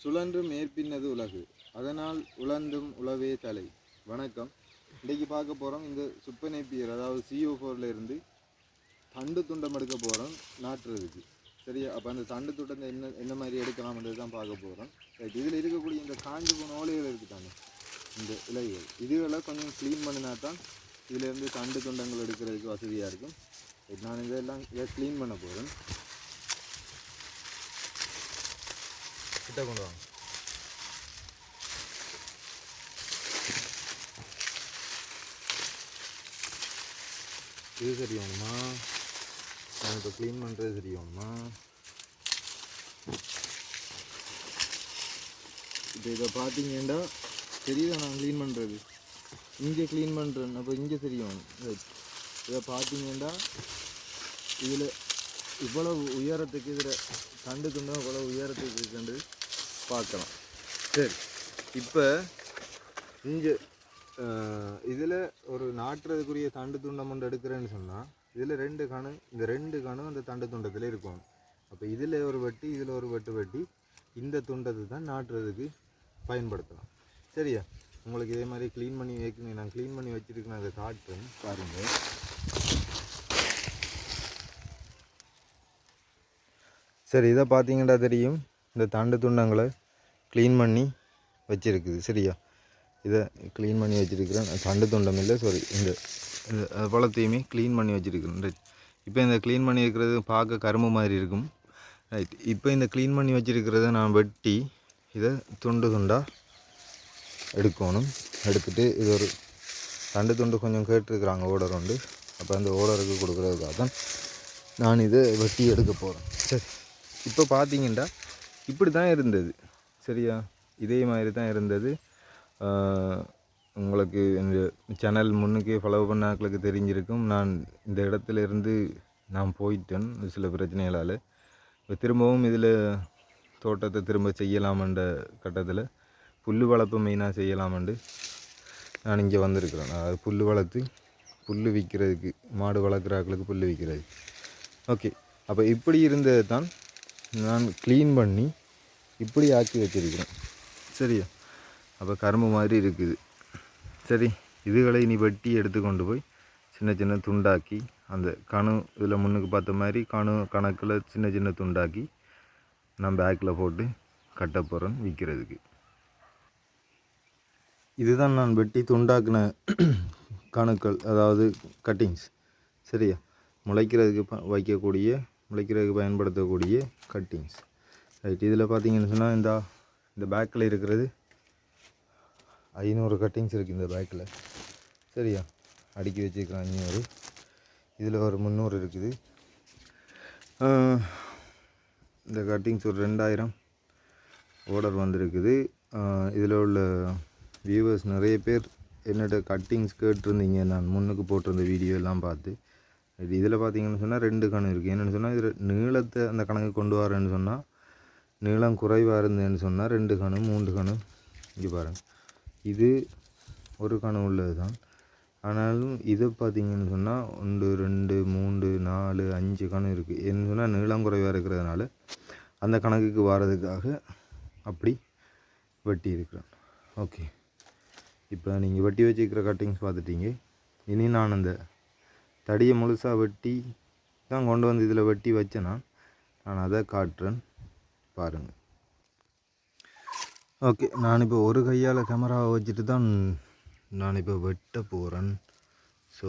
சுழன்று மேற்பின்னது உலகு. அதனால் உழந்தும் உழவே தலை. வணக்கம். இன்றைக்கு பார்க்க போகிறோம் இந்த சுப்பநேப்பியர் அதாவது சிஓ ஃபோரில் இருந்து தண்டு துண்டம் எடுக்க போகிறோம் நாட்டுறதுக்கு சரியா? அப்போ அந்த தண்டு துண்டத்தை என்ன என்ன மாதிரி எடுக்கலாம்ன்றது தான் பார்க்க போகிறோம் ரைட் இதில் இருக்கக்கூடிய இந்த காஞ்சு போன ஓலைகள் இருக்குது தானே? இந்த இலைகள். இதுகளை கொஞ்சம் க்ளீன் பண்ணினா தான் இதிலேருந்து தண்டு துண்டங்கள் எடுக்கிறதுக்கு வசதியாக இருக்கும். நான் இதெல்லாம் இதை க்ளீன் பண்ண போகிறேன் கிட்ட கொண்டு வாங்க இது சரி வேணுமா நான் இப்போ க்ளீன் பண்ணுறது சரி வேணுமா இப்போ இதை பார்த்தீங்கன்னா தெரியுதா நான் க்ளீன் பண்ணுறது இங்கே க்ளீன் பண்ணுறேன் அப்போ இங்கே சரி வேணும் ரைட் இதை பார்த்தீங்கன்னா இதில் இவ்வளவு உயரத்துக்கு இதில் தண்டு துண்டும் இவ்வளவு உயரத்துக்கு இருக்குன்றது பார்க்கலாம். சரி இப்போ இங்கே இதில் ஒரு நாட்டுறதுக்குரிய தண்டு துண்டம் ஒன்று எடுக்கிறேன்னு சொன்னால் இதில் ரெண்டு கணு இந்த ரெண்டு கணு அந்த தண்டு துண்டத்தில் இருக்கும் அப்போ இதில் ஒரு வெட்டி இதில் ஒரு வெட்டு வெட்டி இந்த துண்டத்தை தான் நாட்டுறதுக்கு பயன்படுத்தலாம் சரியா? உங்களுக்கு இதே மாதிரி க்ளீன் பண்ணி வைக்கணும் நான் க்ளீன் பண்ணி வச்சுருக்கேன் அதை காட்டுறேன் பாருங்கள் சரி இதை பார்த்தீங்கன்னா தெரியும். இந்த தண்டு துண்டங்களை க்ளீன் பண்ணி வச்சிருக்குது. சரியா? இதை க்ளீன் பண்ணி வச்சுருக்கிறேன் தண்டு துண்டம் இல்லை சாரி இந்த இந்த அது பழத்தையுமே க்ளீன் பண்ணி வச்சிருக்கிறேன். ரைட் இப்போ இந்த க்ளீன் பண்ணி இருக்கிறது பார்க்க கரும்பு மாதிரி இருக்கும். ரைட் இப்போ இந்த க்ளீன் பண்ணி வச்சிருக்கிறத நான் வெட்டி இதை துண்டு துண்டாக எடுக்கணும். எடுத்துட்டு இது ஒரு தண்டு துண்டு கொஞ்சம் கேட்டிருக்கிறாங்க ஓடர் உண்டு அப்போ அந்த ஓடருக்கு கொடுக்குறதுக்காக தான் நான் இதை வெட்டி எடுக்க போகிறேன் சரி. இப்போ பார்த்தீங்கன்னா இப்படி தான் இருந்தது. சரியா? இதே மாதிரி தான் இருந்தது உங்களுக்கு இந்த சேனல் முன்னுக்கே ஃபாலோ பண்ணாக்களுக்கு தெரிஞ்சிருக்கும். நான் இந்த இடத்துல இருந்து நான் போயிட்டேன் சில பிரச்சனைகளால். இப்போ திரும்பவும் இதில் தோட்டத்தை திரும்ப செய்யலாமன்ற கட்டத்தில் புல் வளர்ப்பு மெயினாக செய்யலாமண்டு நான் இங்கே வந்திருக்கிறேன். அதாவது புல் வளர்த்து புல் விற்கிறதுக்கு மாடு வளர்க்குறாக்களுக்கு புல் விற்கிறது ஓகே. அப்போ இப்படி இருந்தது தான் நான் க்ளீன் பண்ணி இப்படி ஆக்கி வச்சிருக்கிறேன் சரியா? அப்போ கரும்பு மாதிரி இருக்குது. சரி இதுகளை நீ வெட்டி எடுத்து கொண்டு போய் சின்ன சின்ன துண்டாக்கி அந்த கணு இதில் முன்னுக்கு பார்த்த மாதிரி கணு கணக்கில் சின்ன சின்ன துண்டாக்கி நான் பேக்கில் போட்டு கட்ட போகிறேன் விற்கிறதுக்கு இதுதான் நான் வெட்டி துண்டாக்கின கணுக்கள் அதாவது கட்டிங்ஸ் சரியா? முளைக்கிறதுக்கு ப வைக்கக்கூடிய முளைக்கிறதுக்கு பயன்படுத்தக்கூடிய கட்டிங்ஸ் ரைட் இதில் பார்த்தீங்கன்னு சொன்னால் இந்த இந்த பேக்கில் இருக்கிறது ஐநூறு கட்டிங்ஸ் இருக்குது இந்த பேக்கில் சரியா? அடுக்கி வச்சுருக்கிறேன் ஐநூறு. இதில் ஒரு முந்நூறு இருக்குது. இந்த கட்டிங்ஸ் ஒரு ரெண்டாயிரம். ஆர்டர் வந்திருக்குது. இதில் உள்ள வியூவர்ஸ் நிறைய பேர் என்னோட கட்டிங்ஸ் கேட்டிருந்தீங்க. நான் முன்னுக்கு போட்டிருந்த வீடியோ எல்லாம் பார்த்து. இதில் பார்த்தீங்கன்னு சொன்னால் ரெண்டு கணக்கு இருக்குது என்னென்னு சொன்னால் இதில் நீளத்தை அந்த கணக்கு கொண்டு வரேன்னு சொன்னால் நீளம் குறைவாக இருந்தேன்னு சொன்னால் ரெண்டு கணு மூன்று கணு இங்கே பாருங்கள் இது ஒரு கணு உள்ளது தான் ஆனாலும் இது பார்த்தீங்கன்னு சொன்னால் ஒன்று ரெண்டு மூன்று நாலு அஞ்சு கணு இருக்குது என்ன சொன்னால் நீளம் குறைவாக இருக்கிறதுனால அந்த கணக்குக்கு வர்றதுக்காக அப்படி வெட்டி இருக்கிறேன் ஓகே. இப்போ நீங்கள் வெட்டி வச்சுருக்கிற கட்டிங்ஸ் பார்த்துட்டீங்க. இனி நான் அந்த தடியை முழுசாக வெட்டி தான் கொண்டு வந்து இதில் வெட்டி வச்சேன்னா நான் அதை காட்டுறேன். பாருங்கள் ஓகே நான் இப்போ ஒரு கையால் கேமராவை வச்சுட்டு தான் நான் இப்போ வெட்ட போகிறேன் ஸோ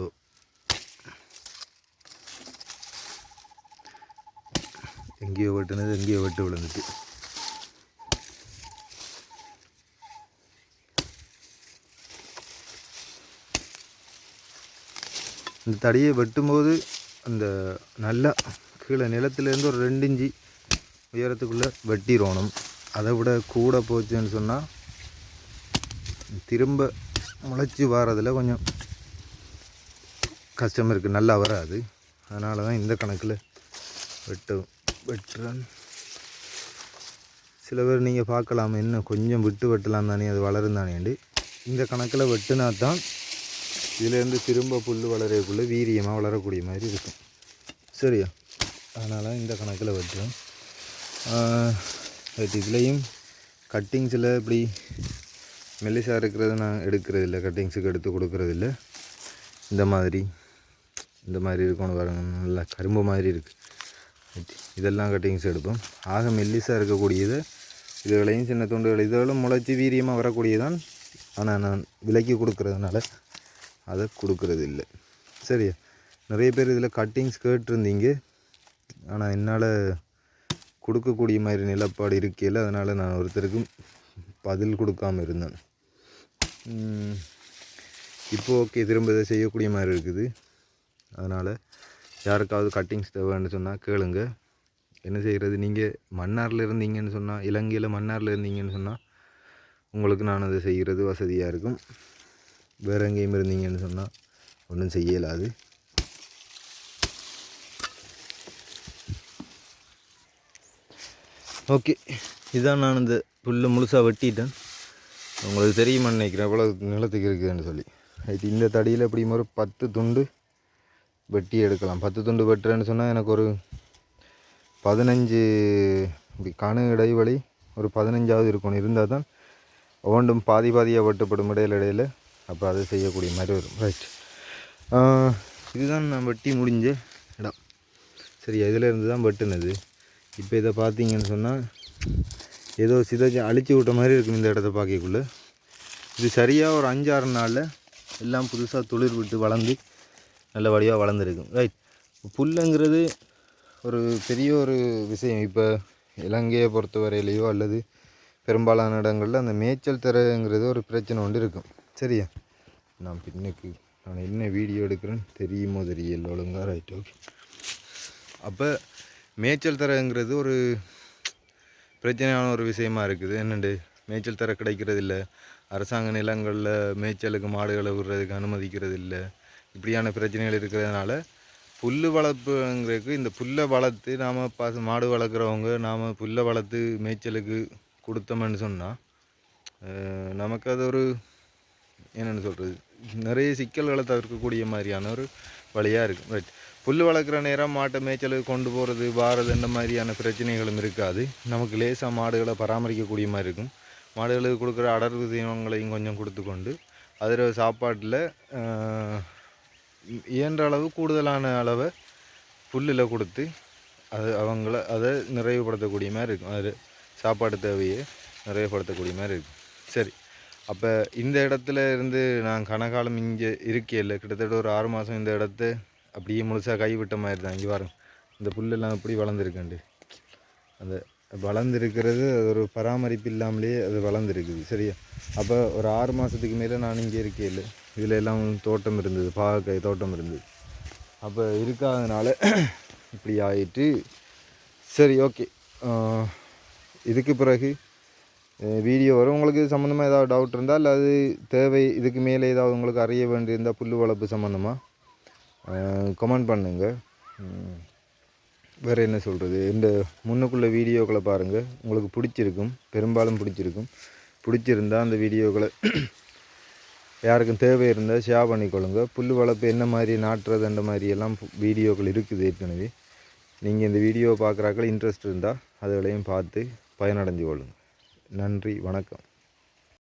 எங்கேயோ வெட்டுனது எங்கேயோ வெட்டு விழுந்துட்டு இந்த தடியை வெட்டும்போது அந்த நல்லா கீழே நிலத்துலேருந்து ஒரு ரெண்டு இஞ்சி உயரத்துக்குள்ளே வெட்டிடணும் அதை விட கூட போச்சுன்னு சொன்னால் திரும்ப முளைச்சி வாரதில் கொஞ்சம் கஷ்டம் இருக்குது நல்லா வராது. அதனால தான் இந்த கணக்கில் வெட்டு வெட்டுறேன். சில பேர் நீங்கள் பார்க்கலாம் என்ன கொஞ்சம் விட்டு வெட்டலாம் தானே அது வளரும் தானேண்டு. இந்த கணக்கில் வெட்டினா தான் இதுலேருந்து திரும்ப புல் வளரக்குள்ளே வீரியமாக வளரக்கூடிய மாதிரி இருக்கும். சரியா? அதனால் இந்த கணக்கில் வெட்டுறேன். ரைட் இதுலேயும் கட்டிங்ஸில் இப்படி மெல்லிசாக இருக்கிறத நான் எடுக்கிறது இல்லை கட்டிங்ஸுக்கு எடுத்து கொடுக்கறது இந்த மாதிரி இந்த மாதிரி இருக்கணும் பாருங்க. நல்லா கரும்பு மாதிரி இருக்குது இதெல்லாம் கட்டிங்ஸ் எடுப்போம். ஆக மெல்லிசாக இருக்கக்கூடியது இதுகளையும் சின்ன துண்டுகள் இதெல்லாம் முளைச்சி வீரியமாக வரக்கூடியதான் ஆனால் நான் விலைக்கு கொடுக்கறதுனால அதை கொடுக்கறது இல்லை சரியா? நிறைய பேர் இதில் கட்டிங்ஸ் கேட்டிருந்தீங்க. ஆனால் என்னால் கொடுக்கக்கூடிய மாதிரி நிலப்பாடு இருக்கையில் அதனால் நான் ஒருத்தருக்கும் பதில் கொடுக்காம இருந்தேன். இப்போ ஓகே திரும்ப இதை செய்யக்கூடிய மாதிரி இருக்குது. அதனால் யாருக்காவது கட்டிங்ஸ் தேவைன்னு சொன்னால் கேளுங்க. என்ன செய்கிறது நீங்கள் மன்னாரில் இருந்தீங்கன்னு சொன்னால் இலங்கையில் மன்னாரில் இருந்தீங்கன்னு சொன்னால் உங்களுக்கு நான் அதை செய்கிறது வசதியாக இருக்கும். வேறு எங்கேயும் இருந்தீங்கன்னு சொன்னால் ஒன்றும் செய்யலாது. ஓகே இதுதான் நான் இந்த புல்லை முழுசாக வெட்டிட்டேன். உங்களுக்கு தெரியுமா நினைக்கிறேன். எவ்வளோ நிலத்துக்கு இருக்குதுன்னு சொல்லி. அது இந்த தடியில் எப்படியும் ஒரு பத்து துண்டு வெட்டி எடுக்கலாம். பத்து துண்டு வெட்டுறேன்னு சொன்னால் எனக்கு ஒரு பதினஞ்சு இப்படி கணு இடைவெளி ஒரு பதினஞ்சாவது இருக்கணும் இருந்தால் தான் ஒவ்வொன்றும் பாதி பாதியாக வெட்டப்படும் இடையில இடையில். அப்போ அதை செய்யக்கூடிய மாதிரி வரும். ரைட் இதுதான் நான் வெட்டி முடிஞ்ச இடம். சரியா இதிலேருந்து தான் வெட்டுனது. இப்போ இதை பார்த்தீங்கன்னு சொன்னால் ஏதோ சிதைச்சு அழிச்சு விட்ட மாதிரி இருக்கும் இந்த இடத்த பார்க்கக்குள்ள. இது சரியாக ஒரு அஞ்சாறு நாளில் எல்லாம் புதுசாக துளிர் விட்டு வளர்ந்து நல்ல வடிவாக வளர்ந்துருக்கும். ரைட் புல்லுங்கிறது ஒரு பெரிய ஒரு விஷயம். இப்போ இலங்கையை பொறுத்தவரையிலையோ அல்லது பெரும்பாலான இடங்களில் அந்த மேய்ச்சல் தரங்கிறது ஒரு பிரச்சனை ஒன்று இருக்கும். சரியா? நான் பின்னுக்கு நான் என்ன வீடியோ எடுக்கிறேன்னு தெரியுமோ தெரியல ஒழுங்காக ரைட் ஓகே அப்போ மேய்ச்சல் தரங்கிறது ஒரு பிரச்சனையான ஒரு விஷயமா இருக்குது. என்னண்டு? மேய்ச்சல் தர கிடைக்கிறது இல்லை அரசாங்க நிலங்களில் மேய்ச்சலுக்கு மாடுகளை விடுறதுக்கு அனுமதிக்கிறது இல்லை இப்படியான பிரச்சனைகள் இருக்கிறதுனால புல் வளர்ப்புங்கிறதுக்கு இந்த புல்லை வளர்த்து நாம் பசு மாடு வளர்க்குறவங்க நாம் புல்லை வளர்த்து மேய்ச்சலுக்கு கொடுத்தோம்னு சொன்னால் நமக்கு அது ஒரு என்னென்னு சொல்கிறது நிறைய சிக்கல்களை தவிர்க்கக்கூடிய மாதிரியான ஒரு வழியாக இருக்கும் ரைட் புல் வளர்க்குற நேரம் மாட்டை மேய்ச்சலுக்கு கொண்டு போகிறது வாரது இந்த மாதிரியான பிரச்சனைகளும் இருக்காது. நமக்கு லேசாக மாடுகளை பராமரிக்கக்கூடிய மாதிரி இருக்கும். மாடுகளுக்கு கொடுக்குற அடர்வு தீவனங்களையும் கொஞ்சம் கொடுத்து கொண்டு அதில் சாப்பாட்டில் இயன்ற அளவு கூடுதலான அளவை புல்லில் கொடுத்து அது அவங்கள அதை நிறைவுபடுத்தக்கூடிய மாதிரி இருக்கும். அது சாப்பாடு தேவையை நிறைவுபடுத்தக்கூடிய மாதிரி இருக்கும். சரி. அப்போ இந்த இடத்துல இருந்து நான் கனகாலம் இங்கே இருக்கையில் கிட்டத்தட்ட ஒரு ஆறு மாதம் இந்த இடத்த அப்படியே முழுசாக கைவிட்ட மாதிரி தான். இங்கே பாருங்க. இந்த புல்லெல்லாம் எப்படி வளர்ந்துருக்குண்டு. அந்த வளர்ந்துருக்கிறது அது ஒரு பராமரிப்பு இல்லாமலேயே அது வளர்ந்துருக்குது. சரியா? அப்போ ஒரு ஆறு மாதத்துக்கு மேலே நான் இங்கே இருக்கையில் இதில் எல்லாம் தோட்டம் இருந்தது. பாகக்காய் தோட்டம் இருந்தது. அப்போ இருக்காதனால இப்படி ஆயிட்டு சரி ஓகே. இதுக்கு பிறகு வீடியோ வரும். உங்களுக்கு சம்மந்தமாக ஏதாவது டவுட் இருந்தால் இல்லை அது தேவை இதுக்கு மேலே ஏதாவது உங்களுக்கு அறிய வேண்டியிருந்தால் புல் வளர்ப்பு சம்மந்தமாக கமெண்ட் பண்ணுங்கள் வேறு என்ன சொல்கிறது இந்த முன்னுக்குள்ள வீடியோக்களை பாருங்கள் உங்களுக்கு பிடிச்சிருக்கும். பெரும்பாலும் பிடிச்சிருக்கும். பிடிச்சிருந்தா அந்த வீடியோக்களை யாருக்கும் தேவை இருந்தால் ஷேர் பண்ணிக்கொள்ளுங்க. புல் வளர்ப்பு என்ன மாதிரி நாட்டுறது அந்த மாதிரி எல்லாம் வீடியோக்கள் இருக்குது ஏற்கனவே. நீங்கள் இந்த வீடியோ பார்க்குறாக்கள் இன்ட்ரெஸ்ட் இருந்தால் அதுகளையும் பார்த்து பயனடைஞ்சு கொள்ளுங்கள் நன்றி வணக்கம்.